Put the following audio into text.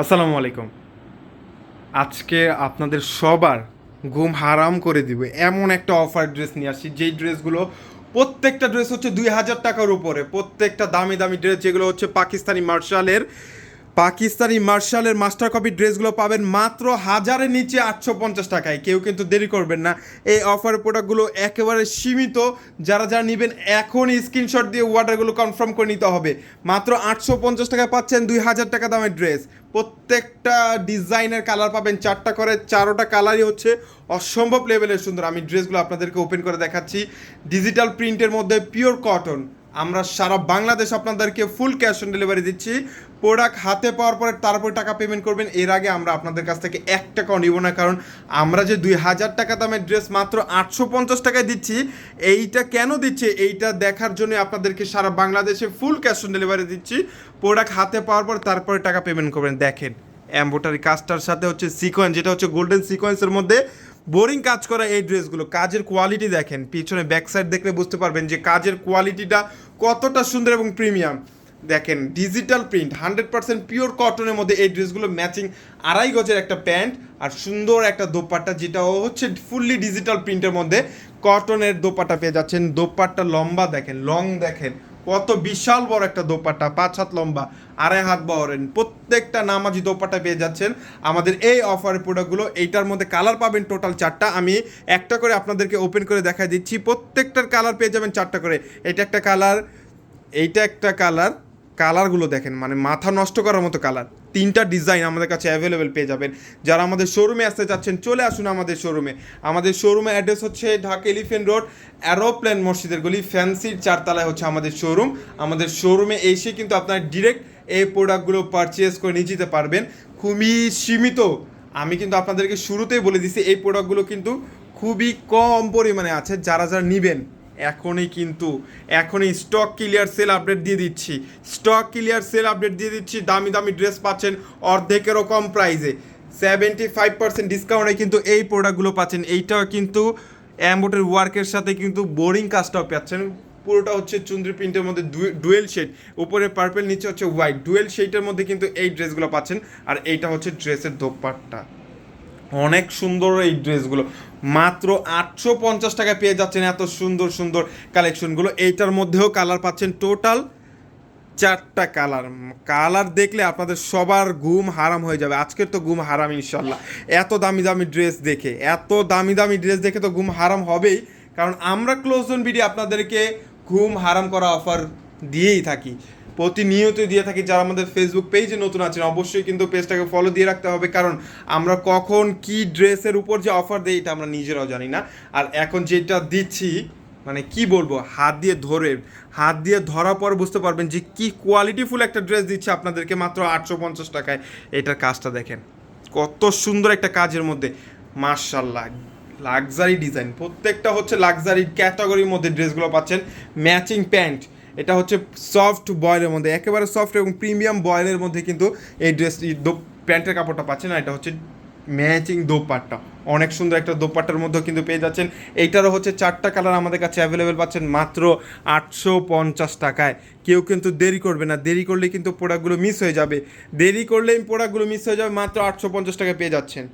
আসসালামু আলাইকুম। আজকে আপনাদের সবার ঘুম হারাম করে দিবে। এমন একটা অফার ড্রেস নিয়ে আসছি। যেই ড্রেসগুলো প্রত্যেকটা ড্রেস হচ্ছে দুই হাজার টাকার উপরে। প্রত্যেকটা দামি দামি ড্রেস যেগুলো হচ্ছে পাকিস্তানি মার্শালের পাকিস্তানি মার্শালের মাস্টার কপি ড্রেসগুলো পাবেন মাত্র হাজারের নিচে আটশো পঞ্চাশ টাকায়। কেউ কিন্তু দেরি করবেন না। এই অফার প্রোডাক্টগুলো একেবারে সীমিত। যারা যারা নেবেন এখন স্ক্রিনশট দিয়ে অর্ডারগুলো কনফার্ম করে নিতে হবে। মাত্র আটশো পঞ্চাশ টাকায় পাচ্ছেন দুই হাজার টাকা দামের ড্রেস প্রত্যেকটা ডিজাইনের কালার পাবেন। চারটা করে, চারোটা কালারই হচ্ছে অসম্ভব লেভেলের সুন্দর। আমি ড্রেসগুলো আপনাদেরকে ওপেন করে দেখাচ্ছি। ডিজিটাল প্রিন্টের মধ্যে পিওর কটন আমরা সারা বাংলাদেশ আপনাদেরকে ফুল ক্যাশ অন ডেলিভারি দিচ্ছি। প্রোডাক্ট হাতে পাওয়ার পরে তারপরে টাকা পেমেন্ট করবেন। এর আগে আমরা আপনাদের কাছ থেকে এক টাকাও নিব না, কারণ আমরা যে দুই হাজার টাকা দামের ড্রেস মাত্র আটশো পঞ্চাশ টাকায় দিচ্ছি, এইটা কেন দিচ্ছে? এইটা দেখার জন্য আপনাদেরকে সারা বাংলাদেশে ফুল ক্যাশ অন ডেলিভারি দিচ্ছি। প্রোডাক্ট হাতে পাওয়ার পর তারপরে টাকা পেমেন্ট করবেন। দেখেন অ্যাম্বোটারি কাজটার সাথে হচ্ছে সিকোয়েন্স যেটা হচ্ছে গোল্ডেন সিকোয়েন্সের মধ্যে বোরিং কাজ করা এই ড্রেসগুলো, কাজের কোয়ালিটি দেখেন, পিছনে ব্যাক সাইড দেখলে বুঝতে পারবেন যে কাজের কোয়ালিটিটা কতটা সুন্দর এবং প্রিমিয়াম দেখেন digital print hundred percent pure কটনের মধ্যে এই ড্রেসগুলো ম্যাচিং আড়াই গজের একটা প্যান্ট আর সুন্দর একটা দোপাট্টা, যেটা হচ্ছে ফুললি ডিজিটাল প্রিন্টের মধ্যে কটনের দোপাট্টা পেয়ে যাচ্ছেন। দোপাট্টা লম্বা দেখেন লং দেখেন। কত বিশাল বড় একটা দোপাটা পাঁচ হাত লম্বা, আড়াই হাত বহরেন প্রত্যেকটা নামাজি দোপাট্টা পেয়ে যাচ্ছেন। আমাদের এই অফারের প্রোডাক্টগুলো এইটার মধ্যে কালার পাবেন টোটাল চারটা। আমি একটা করে আপনাদেরকে ওপেন করে দেখা দিচ্ছি, প্রত্যেকটার কালার পেয়ে যাবেন চারটা করে। এটা একটা কালার এইটা একটা কালার কালারগুলো দেখেন মানে মাথা নষ্ট করার মতো কালার। তিনটা ডিজাইন আমাদের কাছে অ্যাভেলেবেল পেয়ে যাবেন। যারা আমাদের শোরুমে আসতে চাচ্ছেন, চলে আসুন আমাদের শোরুমে আমাদের শোরুমে অ্যাড্রেস হচ্ছে ঢাকা এলিফেন্ট রোড অ্যারোপ্লেন মসজিদের গলি ফ্যান্সির চারতলায় হচ্ছে আমাদের শোরুম আমাদের শোরুমে এসে কিন্তু আপনারা ডিরেক্ট এই প্রোডাক্টগুলো পারচেস করে নিয়ে যেতে পারবেন। খুবই সীমিত। আমি কিন্তু আপনাদেরকে শুরুতেই বলে দিছি, এই প্রোডাক্টগুলো কিন্তু খুবই কম পরিমাণে আছে, যারা যারা নেবেন। এখনই কিন্তু, এখনই স্টক ক্লিয়ার সেল আপডেট দিয়ে দিচ্ছি। স্টক ক্লিয়ার সেল আপডেট দিয়ে দিচ্ছি, দামি দামি ড্রেস পাচ্ছেন, অর্ধেকেরও কম প্রাইসে সেভেন্টি ফাইভ পার্সেন্ট ডিসকাউন্টে কিন্তু এই প্রোডাক্টগুলো পাচ্ছেন। এইটাও কিন্তু অ্যাম্বোটের ওয়ার্কের সাথে কিন্তু বোরিং কাজটাও পাচ্ছেন। পুরোটা হচ্ছে চুন্দ্রি প্রিন্টের মধ্যে ডুয়েল শেড উপরে পার্পেল নিচে হচ্ছে হোয়াইট ডুয়েল শেডের মধ্যে কিন্তু এই ড্রেসগুলো পাচ্ছেন। আর এইটা হচ্ছে ড্রেসের দোপাট্টা। অনেক সুন্দর এই ড্রেসগুলো। মাত্র আটশো পঞ্চাশ টাকায় পেয়ে যাচ্ছেন এত সুন্দর সুন্দর কালেকশনগুলো। এইটার মধ্যেও কালার পাচ্ছেন টোটাল চারটা কালার। কালার দেখলে আপনাদের সবার ঘুম হারাম হয়ে যাবে। আজকের তো ঘুম হারাম, ইনশাল্লাহ। এত দামি দামি ড্রেস দেখে, এত দামি দামি ড্রেস দেখে তো ঘুম হারাম হবেই। কারণ আমরা ক্লোজ জোন ভিডিও আপনাদেরকে ঘুম হারাম করা অফার দিয়েই থাকি। প্রতিনিয়ত দিয়ে থাকি যারা আমাদের ফেসবুক পেজে নতুন আছেন, অবশ্যই কিন্তু পেজটাকে ফলো দিয়ে রাখতে হবে। কারণ আমরা কখন কি ড্রেসের উপর যে অফার দেই, এটা আমরা নিজেরাও জানি না। আর এখন যেটা দিচ্ছি মানে কি বলব, হাত দিয়ে ধরে, হাত দিয়ে ধরার পর বুঝতে পারবেন যে কি কোয়ালিটিফুল একটা ড্রেস দিচ্ছে আপনাদেরকে মাত্র আটশো পঞ্চাশ টাকায়। এটার কাজটা দেখেন, কত সুন্দর একটা কাজের মধ্যে। মার্শাল্লাহ লাক্সারি ডিজাইন প্রত্যেকটা হচ্ছে লাক্সারি ক্যাটাগরির মধ্যে ড্রেসগুলো পাচ্ছেন। ম্যাচিং প্যান্ট এটা হচ্ছে সফট বয়েলের মধ্যে, একেবারে সফট এবং প্রিমিয়াম বয়েলের মধ্যে কিন্তু এই ড্রেস প্যান্টের কাপড়টা পাচ্ছেন না এটা হচ্ছে ম্যাচিং দোপাট্টা। অনেক সুন্দর একটা দোপাট্টার মধ্যেও কিন্তু পেয়ে যাচ্ছেন। এইটারও হচ্ছে চারটা কালার আমাদের কাছে অ্যাভেলেবেল পাচ্ছেন মাত্র আটশো পঞ্চাশ টাকায়। কেউ কিন্তু দেরি করবে না, দেরি করলে কিন্তু প্রোডাক্টগুলো মিস হয়ে যাবে। দেরি করলেই প্রোডাক্টগুলো মিস হয়ে যাবে, মাত্র আটশো পঞ্চাশ টাকায় পেয়ে যাচ্ছেন।